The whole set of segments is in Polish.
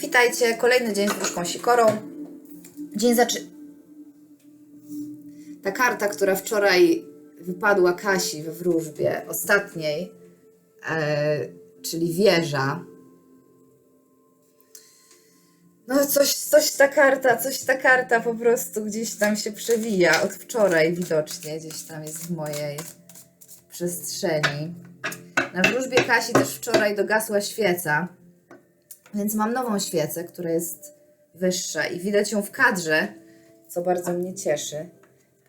Witajcie, kolejny dzień z wróżką Sikorą. Dzień zaczy... Ta karta, która wczoraj wypadła Kasi we wróżbie, ostatniej, e, czyli wieża. No coś, coś ta karta, coś ta karta po prostu gdzieś tam się przewija od wczoraj widocznie, gdzieś tam jest w mojej przestrzeni. Na wróżbie Kasi też wczoraj dogasła świeca, więc mam nową świecę, która jest wyższa i widać ją w kadrze, co bardzo mnie cieszy,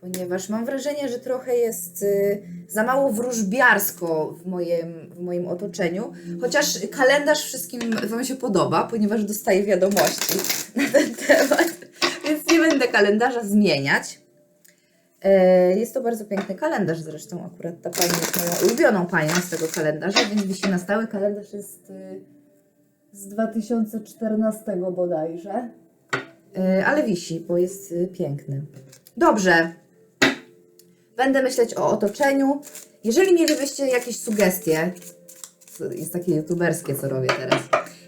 ponieważ mam wrażenie, że trochę jest y, za mało wróżbiarsko w moim, w moim otoczeniu, chociaż kalendarz wszystkim Wam się podoba, ponieważ dostaję wiadomości na ten temat, więc nie będę kalendarza zmieniać. E, Jest to bardzo piękny kalendarz zresztą, akurat ta pani jest moją ulubioną panią z tego kalendarza, więc wisi na stałe. Kalendarz jest y, z 2014 bodajże. Y, Ale wisi, bo jest y, piękny. Dobrze. Będę myśleć o otoczeniu. Jeżeli mielibyście jakieś sugestie, jest takie youtuberskie, co robię teraz.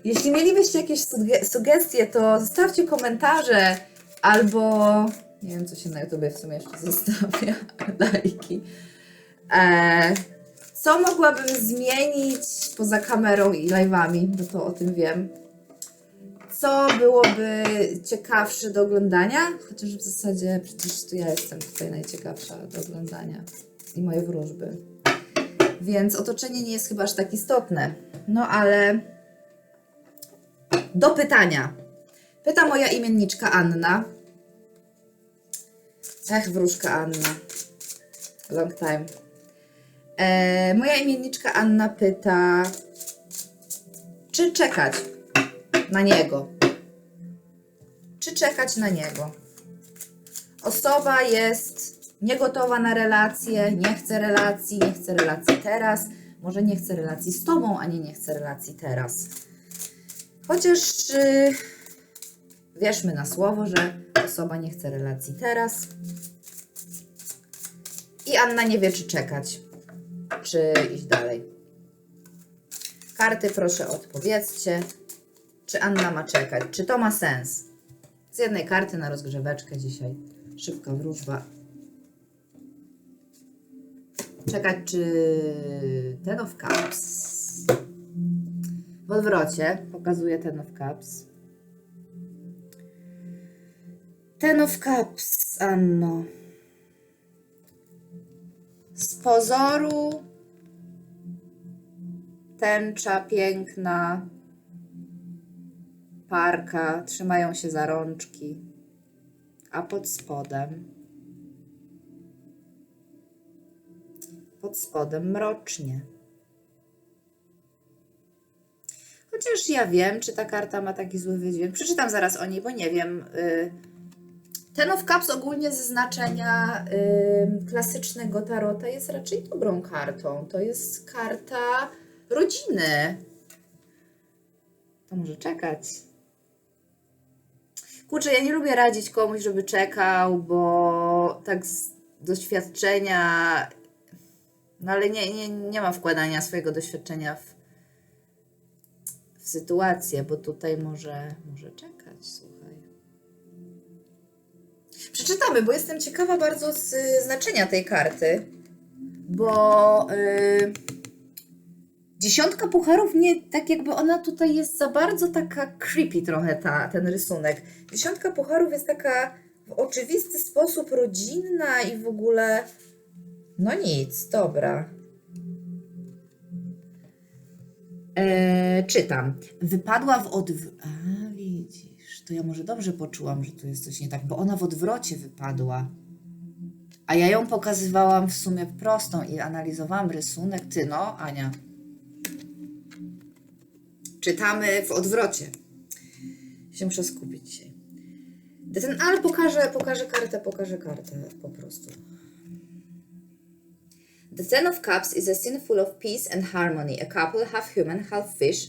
Jeśli mielibyście jakieś suge- sugestie, to zostawcie komentarze albo nie wiem, co się na YouTubie w sumie jeszcze zostawia, lajki. E, co mogłabym zmienić poza kamerą i live'ami, bo to o tym wiem. Co byłoby ciekawsze do oglądania? Chociaż w zasadzie przecież to ja jestem tutaj najciekawsza do oglądania i moje wróżby. Więc otoczenie nie jest chyba aż tak istotne. No ale do pytania. Pyta moja imienniczka Anna. Ech, wróżka Anna. Long time. E, moja imienniczka Anna pyta, czy czekać na niego? Czy czekać na niego? Osoba jest niegotowa na relacje, nie chce relacji, nie chce relacji teraz. Może nie chce relacji z tobą, ani nie chce relacji teraz. Chociaż y, wierzmy na słowo, że osoba nie chce relacji teraz. I Anna nie wie, czy czekać, czy iść dalej. Karty proszę odpowiedzcie, czy Anna ma czekać, czy to ma sens. Z jednej karty na rozgrzeweczkę dzisiaj. Szybka wróżba. Czekać, czy ten of cups. W odwrocie pokazuje ten of cups. Ten of cups, Anno. Z pozoru tęcza piękna, parka, trzymają się za rączki, a pod spodem, pod spodem mrocznie. Chociaż ja wiem, czy ta karta ma taki zły wydźwięk. Przeczytam zaraz o niej, bo nie wiem. y, Ten of Cups ogólnie ze znaczenia y, klasycznego tarota jest raczej dobrą kartą. To jest karta rodziny. To może czekać. Kurczę, ja nie lubię radzić komuś, żeby czekał, bo tak z doświadczenia. No ale nie, nie, nie ma wkładania swojego doświadczenia w, w sytuację, bo tutaj może, może czekać, słuchaj. Przeczytamy, bo jestem ciekawa bardzo z znaczenia tej karty, bo y, dziesiątka pucharów nie, tak jakby ona tutaj jest za bardzo taka creepy trochę ta, ten rysunek. Dziesiątka pucharów jest taka w oczywisty sposób rodzinna i w ogóle no nic, dobra. E, czytam. Wypadła w odw... A, widzisz. To ja może dobrze poczułam, że tu jest coś nie tak, bo ona w odwrocie wypadła. A ja ją pokazywałam w sumie prostą i analizowałam rysunek. Ty, no, Ania. Czytamy w odwrocie. Się muszę skupić dzisiaj. Ten, ale pokażę, pokażę kartę, pokażę kartę po prostu. The Ten of Cups is a scene full of peace and harmony. A couple, half human, half fish,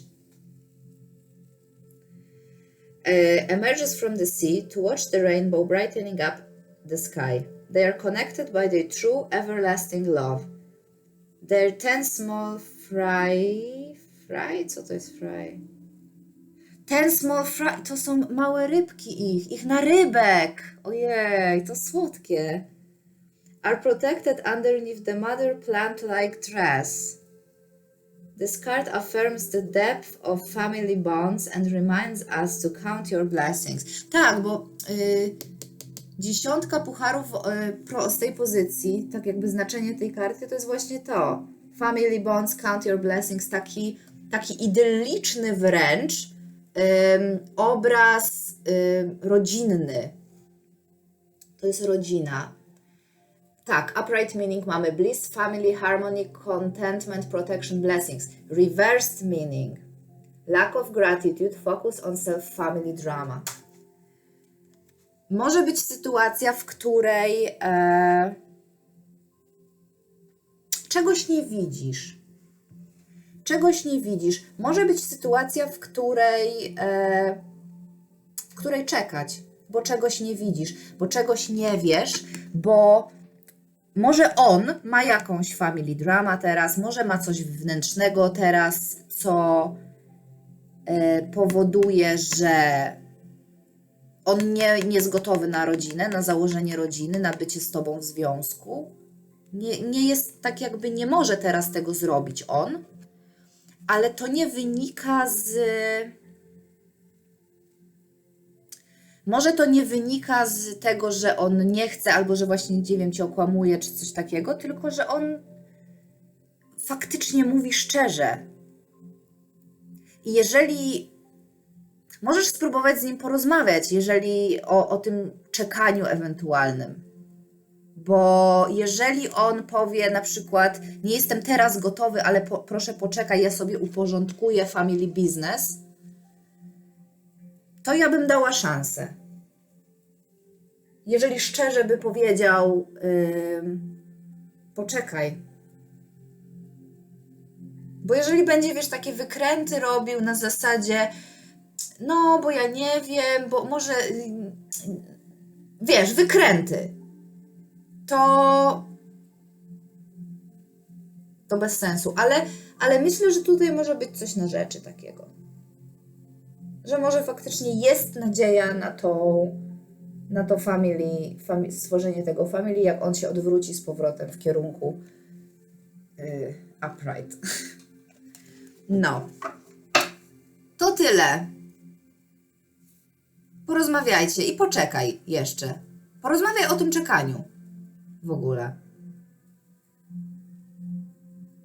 uh, emerges from the sea to watch the rainbow brightening up the sky. They are connected by their true, everlasting love. Their ten small fry. Fry? Co to jest fry? Ten small fry, to są małe rybki ich, ich narybek. Ojej, to słodkie. Are protected underneath the mother plant-like dress. This card affirms the depth of family bonds and reminds us to count your blessings. Tak, bo y, dziesiątka pucharów y, z tej pozycji, tak jakby znaczenie tej karty, to jest właśnie to. Family bonds, count your blessings, taki, taki idylliczny wręcz obraz rodzinny. To jest rodzina. Tak, upright meaning mamy bliss, family, harmony, contentment, protection, blessings. Reversed meaning lack of gratitude, focus on self-family drama. Może być sytuacja, w której e, czegoś nie widzisz. Czegoś nie widzisz. Może być sytuacja, w której, e, w której czekać, bo czegoś nie widzisz, bo czegoś nie wiesz, bo może on ma jakąś family drama teraz, może ma coś wewnętrznego teraz, co e, powoduje, że on nie, nie jest gotowy na rodzinę, na założenie rodziny, na bycie z tobą w związku. Nie, nie jest tak, jakby nie może teraz tego zrobić on, ale to nie wynika z. Może to nie wynika z tego, że on nie chce, albo że właśnie, nie wiem, cię okłamuje, czy coś takiego, tylko że on faktycznie mówi szczerze. I jeżeli możesz spróbować z nim porozmawiać, jeżeli o, o tym czekaniu ewentualnym. Bo jeżeli on powie na przykład, nie jestem teraz gotowy, ale po, proszę poczekaj, ja sobie uporządkuję family business, to ja bym dała szansę. Jeżeli szczerze by powiedział, ym, poczekaj. Bo jeżeli będzie, wiesz, takie wykręty robił na zasadzie, no, bo ja nie wiem, bo może, wiesz, wykręty, to to bez sensu, ale, ale myślę, że tutaj może być coś na rzeczy takiego. Że może faktycznie jest nadzieja na tą, na to family, fami- stworzenie tego family, jak on się odwróci z powrotem w kierunku yy, upright. No. To tyle. Porozmawiajcie i poczekaj jeszcze. Porozmawiaj o tym czekaniu w ogóle.